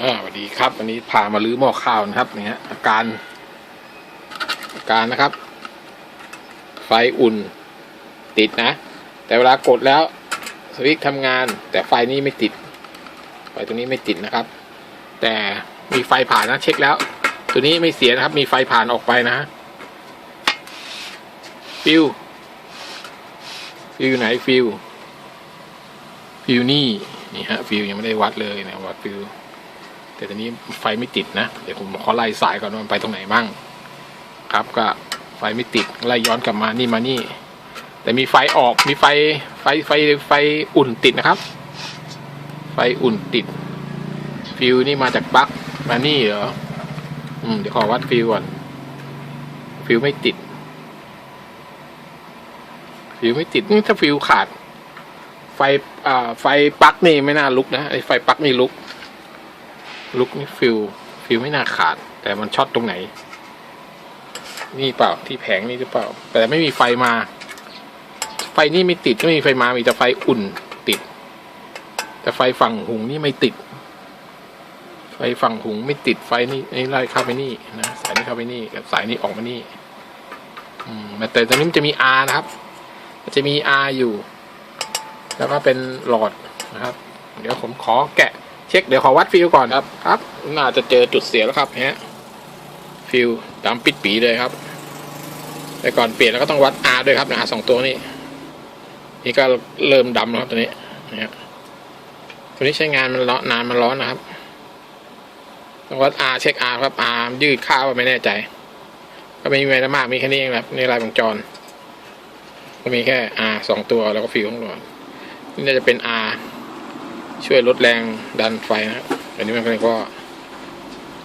อ่าสวัสดีครับ วันนี้พามาลื้อหม้อข้าวนะครับเนี่ยอาการ อาการนะครับ ไฟอุ่น ติดนะ แต่เวลากดแล้วสวิตช์ทำงาน แต่ไฟนี้ไม่ติด ไฟตัวนี้ไม่ติดนะครับ แต่มีไฟผ่านนะ เช็คแล้ว ตัวนี้ไม่เสียนะครับ มีไฟผ่านออกไปนะฟิวฟิวไหนฟิวฟิวนี่นี่ฮะฟิวยังไม่ได้วัดเลยนะวัดฟิว แต่ตอนนี้ไฟไม่ติดนะ เดี๋ยวผมขอไล่สายก่อนว่ามันไปตรงไหนบ้าง ครับก็ไฟไม่ติดไล่ย้อนกลับมานี่มานี่ แต่มีไฟออกมีไฟไฟไฟไฟอุ่นติดนะครับ ไฟอุ่นติด ฟิวนี่มาจากปลั๊กมานี่เหรออืมเดี๋ยวขอวัดฟิวก่อนฟิวไม่ติด ฟิวไม่ติดนี่ถ้าฟิวขาด ไฟอ่าไฟปลั๊กนี่ไม่น่าลุกนะไอไฟปลั๊กนี่ลุก ลุกนี่ฟิวฟิวไม่น่าขาด แต่มันช็อตตรงไหน นี่เปล่าที่แผงนี่หรือเปล่า แต่ไม่มีไฟมา ไฟนี่ไม่ติดไม่มีไฟมามีแต่ไฟอุ่นติด แต่ไฟฝั่งหุงนี่ไม่ติด ไฟฝั่งหุงไม่ติดไฟนี่ไอ้ไล่เข้าไปนี่นะสายนี้เข้าไปนี่กับสายนี้ออกมานี่ อืมแต่ตอนนี้มันจะมี R นะครับมันจะมี R อยู่ แล้วก็เป็นหลอดนะครับ เดี๋ยวผมขอแกะ เช็คเดี๋ยวขอวัดฟิลก่อนครับครับ น่าจะเจอจุดเสียแล้วครับฮะฟิลดำปิดปีเลยครับ แต่ก่อนเปลี่ยนแล้วก็ต้องวัด R ด้วยครับนะสองตัวนี้ นี่ก็เริ่มดำแล้วครับตัวนี้นะฮะตัวนี้ใช้งานมันร้อนนานมันร้อนนะครับต้องวัด R เช็ค R ครับ R ยืดค่าว่าไม่แน่ใจ ก็ไม่มีอะไรมากมีแค่นี้เองครับในลายวงจรก็มีแค่ R สองตัวแล้วก็ฟิลข้างหลังนี่น่าจะเป็น R ช่วยลดแรงดันไฟนะครับอันนี้มันก็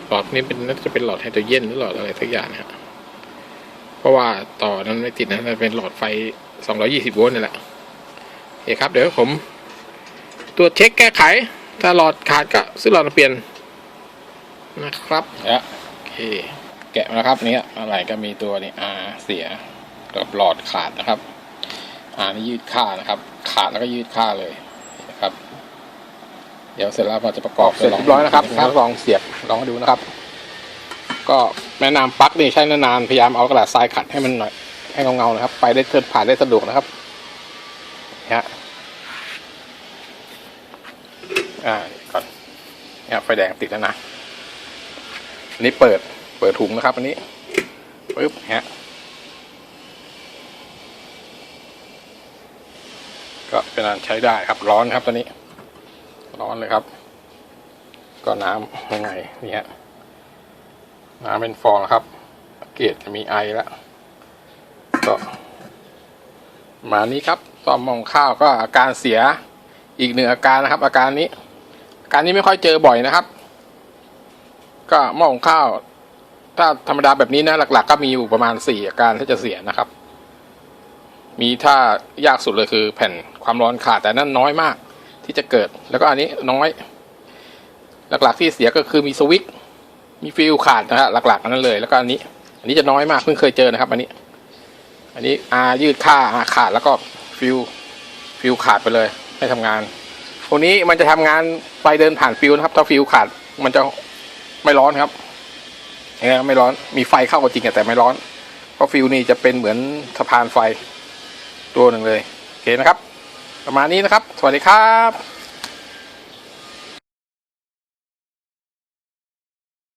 หลอดนี้เป็นน่าจะเป็นหลอดไฮโดรเจนหรือหลอดอะไรสักอย่างนะครับเพราะว่าต่อนั้นไม่ติดนะมันเป็นหลอดไฟ 220 โวลต์นี่แหละโอเคครับ เดี๋ยวผมตรวจเช็คแก้ไข ถ้าหลอดขาดก็ซื้อหลอดมาเปลี่ยนนะครับแล้วโอเค แกะมาแล้วครับนี้อะไรก็มีตัวนี้ R เสียกับหลอดขาดนะครับ R นี่ยืดค่านะครับ ขาดแล้วก็ยืดค่าเลยนะครับ เดี๋ยวเสร็จแล้วพอจะประกอบเสร็จเรียบร้อยนะครับครับลองเสียบลองมาดูนะครับ ก็แนะนำปลั๊กนี่ใช้นานๆพยายามเอากระดาษทรายขัดให้มันหน่อยให้เงาๆนะครับ ไปได้เทินผ่านได้สะดวกนะครับเนี่ยฮะอ่าก่อนเนี่ยไฟแดงติดแล้วนะอันนี้เปิดเปิดถุงนะครับ อันนี้ปึ๊บฮะก็เป็นอันใช้ได้ครับร้อนครับตอนนี้ ร้อนเลยครับ ก็น้ำยังไงนี่ฮะน้ำเป็นฟองครับ เกตจะมีไอแล้วก็มานี้ครับซ่อมมองข้าวก็อาการเสียอีกหนึ่งอาการนะครับ อาการนี้ อาการนี้ไม่ค่อยเจอบ่อยนะครับ ก็หม้องข้าว ถ้าธรรมดาแบบนี้นะหลัก ๆ ก็มีอยู่ประมาณสี่อาการที่จะเสียนะครับ มีถ้ายากสุดเลยคือแผ่นความร้อนขาดแต่นั่นน้อยมาก ที่จะเกิด แล้วก็อันนี้น้อย หลักๆที่เสียก็คือมีสวิตมีฟิลขาดนะฮะหลักๆอันนั้นเลย แล้วก็อันนี้ อันนี้จะน้อยมากเพิ่งเคยเจอนะครับ อันนี้ อันนี้อายืดค่าอาขาดแล้วก็ฟิลฟิลขาดไปเลยไม่ทำงานพวกนี้มันจะทำงานไปเดินผ่านฟิลนะครับ ถ้าฟิลขาดมันจะไม่ร้อนครับเนี่ยไม่ร้อนมีไฟเข้าก็จริงแต่ไม่ร้อนเพราะฟิลนี่จะเป็นเหมือนสะพานไฟตัวหนึ่งเลยโอเคนะครับ ประมาณนี้นะครับ สวัสดีครับ